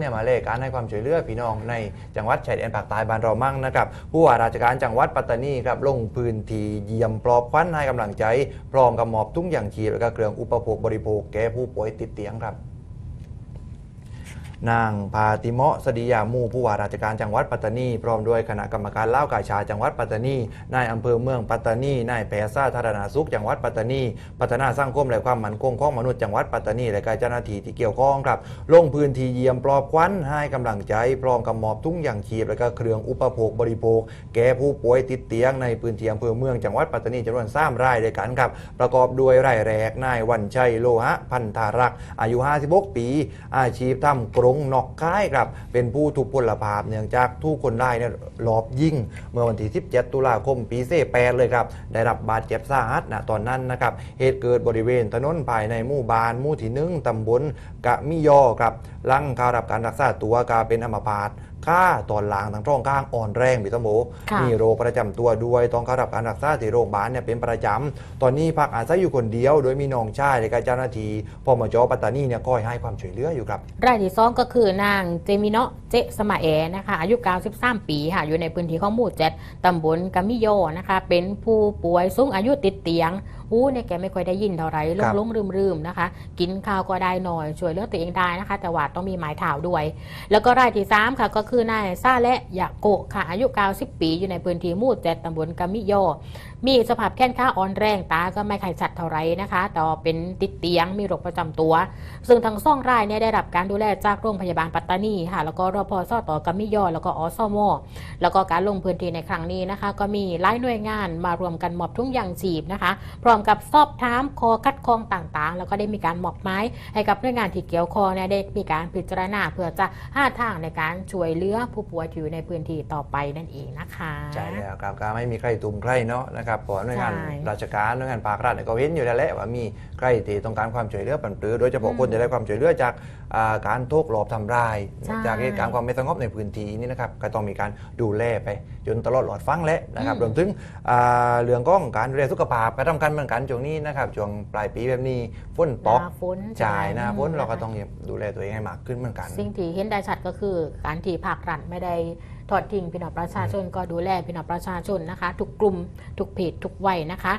เนี่ยมาเลขการให้ความช่วยเหลือพี่น้องในจังหวัดชายแดนภาคใต้บ้านเรามั่งนะครับผู้ว่าราชการจังหวัดปัตตานีครับลงพื้นที่เยี่ยมปลอบควันให้กำลังใจ พร้อมกับมอบทุ่งยางชีพและก็เครื่องอุปโภคบริโภคแก่ผู้ป่วยติดเตียงครับ นางพาติเมาะสดียามูผู้ว่าราชการจังหวัดปัตตานี พร้อมด้วยคณะกรรมการเล่ากาชาจังหวัดปัตตานี นายอำเภอเมืองปัตตานี นายแพทย์สาธารณสุขจังหวัดปัตตานี พัฒนาสร้างคมและความมั่นคงของมนุษย์จังหวัดปัตตานี และการเจ้าหน้าที่ที่เกี่ยวข้องครับ ลงพื้นที่เยี่ยมปลอบควันให้กำลังใจพร้อมกับมอบทุ่งอย่างชีพและก็เครื่องอุปโภคบริโภค แก่ผู้ป่วยติดเตียงในพื้นที่อำเภอเมืองจังหวัดปัตตานีจำนวนสามรายด้วยกันครับ ประกอบด้วยรายแรกนายวันชัยโลหะพันธารักษ์อายุ 56 ปี อาชีพทำกรงนอกค่ายครับเป็นผู้ถูกพลภาพเนื่องจากทุกคนได้เนี่ยหลอบยิงเมื่อวันที่ 17 ตุลาคมปีเซ่แปดเลยครับได้รับบาดเจ็บสาหัสนะตอนนั้นนะครับเหตุเกิดบริเวณถนนภายในหมู่บ้านหมู่ที่หนึ่งตำบลกะมิยอครับลังเข้ารับการรักษาตัวกาเป็นอัมพาต ค่าตอนหลางทางท้องข้างอ่อนแรงบิตโมค่ะมีโรคประจำตัวด้วยต้องเข้ารับการรักษาที่โรงพยาบาลเนี่ยเป็นประจำตอนนี้พักอาศัยอยู่คนเดียว โดยมีน้องชายและก็เจ้าหน้าที่พมจปัตตานีเนี่ยคอยให้ความช่วยเหลืออยู่ครับ รายที่สองก็คือนางเจมิเนาะเจสมาแอนะคะ อายุ93ปีค่ะ อยู่ในพื้นที่ของหมู่เจ็ดตำบลกามิโยนะคะ เป็นผู้ป่วยสูงอายุติดเตียง หูเนี่ยแกไม่ค่อยได้ยินเท่าไหร่ลครังบลงลืมลืมๆนะคะ กินข้าวก็ได้หน่อยช่วยเหลือตัวเองได้นะคะ แต่ว่าต้องมีหมายเท้าด้วย แล้วก็รายที่สามค่ะก็คือนายซาและยาโกะค่ะอายุ90ปีอยู่ในพื้นที่หมู่เจ็ดตำบลกามิโยมีสภาพแข้งขาอ่อนแรงตาก็ไม่ค่อยชัดเท่าไหร่นะคะ แต่ว่าเป็นติดเตียงมีโรคประจำตัว ซึ่งทั้งสองรายเนี่ยได้รับการดูแลจากโรงพยาบาลปัตตานีค่ะแล้วก็รพสตกัมมิยอแล้วก็อสมแล้วก็การลงพื้นที่ในครั้งนี้นะคะ ก็มีหลายหน่วยงานมารวมกันมอบทุ่งยางชีพนะคะ พร้อมกับสอบถามคอคัดคองต่างๆ แล้วก็ได้มีการมอบไม้ให้กับหน่วยงานที่เกี่ยวข้องเนี่ยได้มีการพิจารณาเพื่อจะหาทางในการช่วยเหลือผู้ป่วยที่อยู่ในพื้นที่ต่อไปนั่นเองนะคะใช่แล้วครับการไม่มีใครตุ่มใครเนาะนะครับเพราะหน่วยงานใช่ราชการหน่วยงานภาครัฐเนี่ยก็เห็นอยู่แล้วแหละว่ามีใครที่ต้องการความช่วยเหลือปันปรือโดยเฉพาะอืมคนที่ได้ความช่วยเหลือจากอ่าการทุกข์หลอบทำร้ายใช่จากเหตุการณ์ความไม่สงบในพื้นที่นี่นะครับก็ต้องมีการดูแลไปจนตลอดหลอดฟังและนะครับรวมถึงอ่าเรื่องของการดูแลสุขภาพก็ต้องการเหมือนกันช่วงนี้นะครับช่วงปลายปีแบบนี้ฝนตกหน้าฝนจ่ายหนะฝนอืมเราก็ต้องดูแลตัวเองให้มากขึ้นเหมือนกัน สิ่งที่เห็นได้ชัดก็คือการที่ภาครัฐไม่ได้ทอดทิ้งพี่น้องประชาชนก็ดูแลพี่น้องประชาชนนะคะ ทุกกลุ่มทุกเพศทุกวัยนะคะ